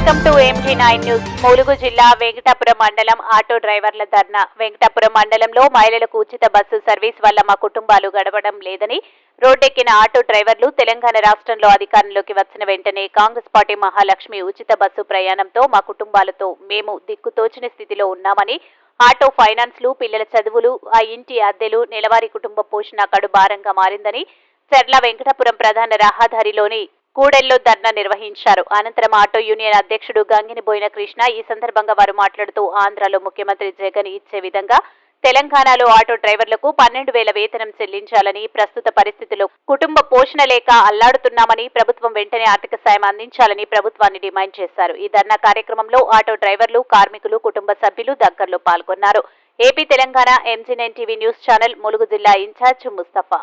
Welcome to MG nine news Mulugu జిల్లా వెంకటాపురం మండలం auto డ్రైవర్ల ధర్నా. వెంకటాపురం మండలంలో మహిళలకు ఉచిత బస్సు సర్వీస్ వల్ల మా కుటుంబాలు గడవడం లేదని రోడ్డెక్కిన ఆటో డ్రైవర్లు తెలంగాణ రాష్ట్రంలో అధికారంలోకి వచ్చిన వెంటనే కాంగ్రెస్ పార్టీ మహాలక్ష్మి ఉచిత బస్సు ప్రయాణంతో మా కుటుంబాలతో మేము దిక్కుతోచిన స్థితిలో ఉన్నామని ఆటో ఫైనాన్స్లు పిల్లల చదువులు ఆ ఇంటి అద్దెలు నెలవారీ కుటుంబ పోషణ కడు భారంగా మారిందని చెర్ల వెంకటాపురం ప్రధాన రహదారిలోని కూడెల్లో ధర్నా నిర్వహించారు. అనంతరం ఆటో యూనియన్ అధ్యక్షుడు గంగినిబోయిన కృష్ణ ఈ సందర్భంగా వారు మాట్లాడుతూ ఆంధ్రలో ముఖ్యమంత్రి జగన్ ఇచ్చే విధంగా తెలంగాణలో ఆటో డ్రైవర్లకు పన్నెండు వేల వేతనం చెల్లించాలని ప్రస్తుత పరిస్థితుల్లో కుటుంబ పోషణ లేక అల్లాడుతున్నామని ప్రభుత్వం వెంటనే ఆర్థిక సాయం అందించాలని ప్రభుత్వాన్ని డిమాండ్ చేశారు. ఈ ధర్నా కార్యక్రమంలో ఆటో డ్రైవర్లు కార్మికులు కుటుంబ సభ్యులు దగ్గరలో పాల్గొన్నారు. AP Telangana MG nine TV news channel Mulugu జిల్లా ఇన్ఛార్జ్ ముస్తఫా.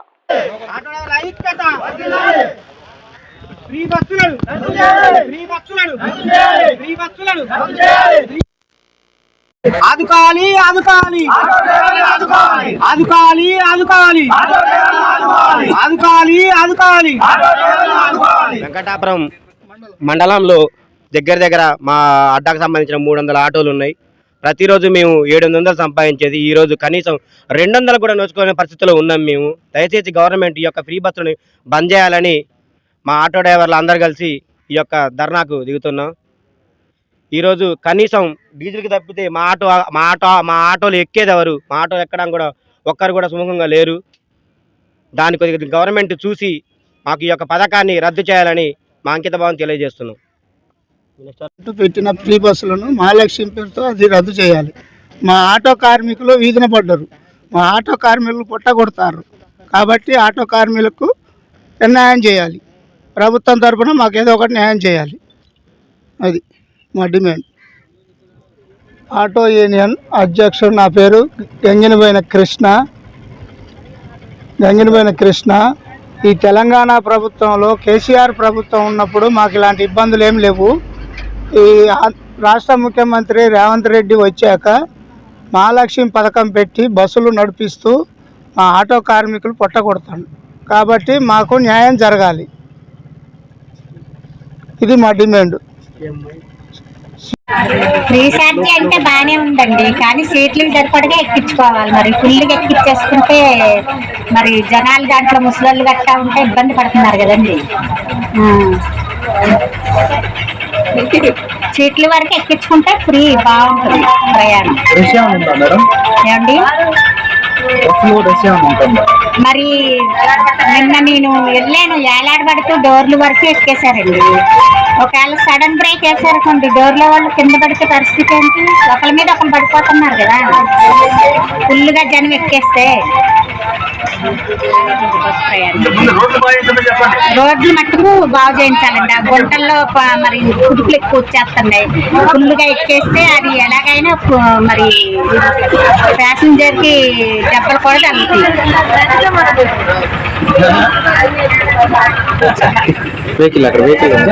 ఆదుకోవాలి ఆదుకోవాలి ఆదుకోవాలి ఆదుకోవాలి ఆదుకోవాలి ఆదుకోవాలి వెంకటాపురం మండలంలో దగ్గర దగ్గర మా అడ్డాకు సంబంధించిన మూడు వందల ఆటోలు ఉన్నాయి. ప్రతిరోజు మేము ఏడు వందలు సంపాదించేది. ఈ రోజు కనీసం రెండు వందలు కూడా నోచుకునే పరిస్థితిలో ఉన్నాం మేము. దయచేసి గవర్నమెంట్ ఈ యొక్క ఫ్రీ బస్సులను బంద్ చేయాలని మా ఆటో డ్రైవర్లు అందరు కలిసి ఈ యొక్క ధర్నాకు దిగుతున్నాం. ఈరోజు కనీసం డీజిల్కి తప్పితే మా ఆటో మా ఆటో మా ఆటోలు ఎక్కేది ఎవరు? మా ఆటో ఎక్కడానికి కూడా ఒక్కరు కూడా సుముఖంగా లేరు. దాని కొద్దిగా గవర్నమెంట్ చూసి మాకు ఈ యొక్క పథకాన్ని రద్దు చేయాలని మా అంకిత భావం తెలియజేస్తున్నాం. పెట్టిన ఫ్రీ బస్సులను మహాలక్ష్మి పేరుతో అది రద్దు చేయాలి. మా ఆటో కార్మికులు వీధిన పడ్డరు. మా ఆటో కార్మికులు పుట్టగొడతారు కాబట్టి ఆటో కార్మికులకు నిర్ణయం చేయాలి. ప్రభుత్వం తరఫున మాకు ఏదో ఒకటి న్యాయం చేయాలి. అది మా డిమాండ్. ఆటో యూనియన్ అధ్యక్షుడు నా పేరు గంగినబోయిన కృష్ణ. గంగినబోయిన కృష్ణ ఈ తెలంగాణ ప్రభుత్వంలో కేసీఆర్ ప్రభుత్వం ఉన్నప్పుడు మాకు ఇలాంటి ఇబ్బందులు ఏం లేవు. ఈ రాష్ట్ర ముఖ్యమంత్రి రేవంత్ రెడ్డి వచ్చాక మహాలక్ష్మి పథకం పెట్టి బస్సులు నడిపిస్తూ మా ఆటో కార్మికులు పొట్టగొడతాడు కాబట్టి మాకు న్యాయం జరగాలి. ఇది మా డిమాండ్. ఫ్రీ ఛార్జీ అంటే బాగానే ఉందండి కానీ సీట్లు సరిపడగా ఎక్కించుకోవాలి మరి. ఫుల్గా ఎక్కించేసుకుంటే మరి జనాలు దాంట్లో ముసలోళ్ళు గట్టా ఉంటే ఇబ్బంది పడుతున్నారు కదండి. సీట్ల వరకు ఎక్కించుకుంటే ఫ్రీ బాగుంటుంది ప్రయాణం. ఏమండి? మరి నిన్న నేను వెళ్ళాను ఏలాడబడుతూ డోర్లు వరకు ఎక్కేశారండి. ఒకవేళ సడన్ బ్రేక్ వేసారనుకోండి డోర్లో వాళ్ళు కింద పడితే పరిస్థితి ఏంటి? ఒకరి మీద ఒకరు పడిపోతున్నారు కదా. ఫుల్గా జనం ఎక్కేస్తే. రోడ్లు మట్టుకు బాగు చేయించాలండి. ఆ గుంటల్లో మరి కుదుపులు ఎక్కువ వచ్చేస్తున్నాయి. ఫుల్గా ఎక్కేస్తే అది ఎలాగైనా మరి ప్యాసింజర్కి దెబ్బలు కూడా తగ్గుతాయి వెహికల్ అక్కడ వెహికల్